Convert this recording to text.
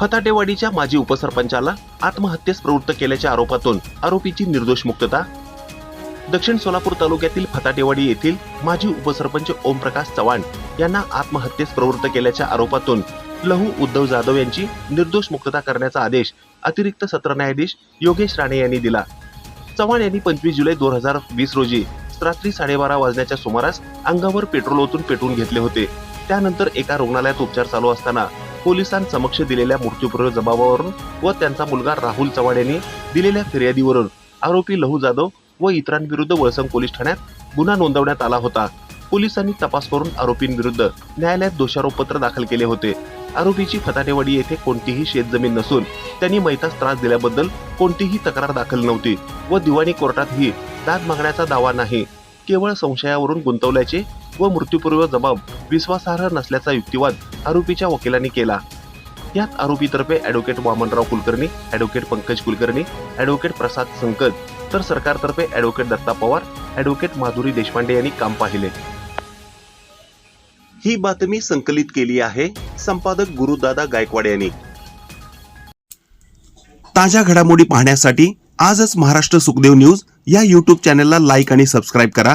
फताटेवाडीच्या माजी उपसरपंचाला आत्महत्येस प्रवृत्त केल्याच्या आरोपातून आरोपीची निर्दोष मुक्तता. दक्षिण सोलापूर तालुक्यातील फताटेवाडी येथील माजी उपसरपंच ओमप्रकाश चव्हाण यांना आत्महत्येस प्रवृत्त केल्याच्या आरोपातून लहू उद्धव जाधव यांची निर्दोष मुक्तता करण्याचा आदेश अतिरिक्त सत्र न्यायाधीश योगेश राणे यांनी दिला. चव्हाण यांनी पंचवीस जुलै दोन हजार वीस रोजी रात्री साडेबारा वाजण्याच्या सुमारास अंगावर पेट्रोल ओतून पेटवून घेतले होते. त्यानंतर एका रुग्णालयात उपचार चालू असताना पोलिसांसमक्ष दिलेल्या मृत्यूपूर्व जबाबावरून व त्यांचा मुलगा राहुल चव्हाण यांनी दिलेल्या फिर्यादीवरून आरोपी लहू जाधव व इतरांविरुद्ध वळसंग पोलीस ठाण्यात गुन्हा नोंदवण्यात आला होता. पोलिसांनी तपास करून आरोपींविरुद्ध न्यायालयात दोषारोपपत्र दाखल केले होते. आरोपीची फताटेवाडी येथे कोणतीही शेतजमीन नसून त्यांनी मैतास त्रास दिल्याबद्दल कोणतीही तक्रार दाखल नव्हती व दिवाणी कोर्टातही दाद मागण्याचा दावा नाही. केवळ संशयावरून गुंतवल्याचे व मृत्यूपूर्व जबाब विश्वासार्ह नसल्याचा युक्तिवाद आरोपीच्या वकिलांनी केला. यात आरोपीतर्फे advocate Vamanrao Kulkarni advocate Pankaj Kulkarni advocate Prasad Sankat तर सरकारतर्फे ॲडव्होकेट दत्ता पवार ॲडव्होकेट माधुरी देशपांडे यांनी काम पाहिले. ही बातमी संकलित केली आहे संपादक गुरुदादा गायकवाड यांनी. ताज्या घडामोडी पाहण्यासाठी आजच महाराष्ट्र सुखदेव न्यूज या यूट्यूब चॅनलला लाईक आणि सबस्क्राईब करा.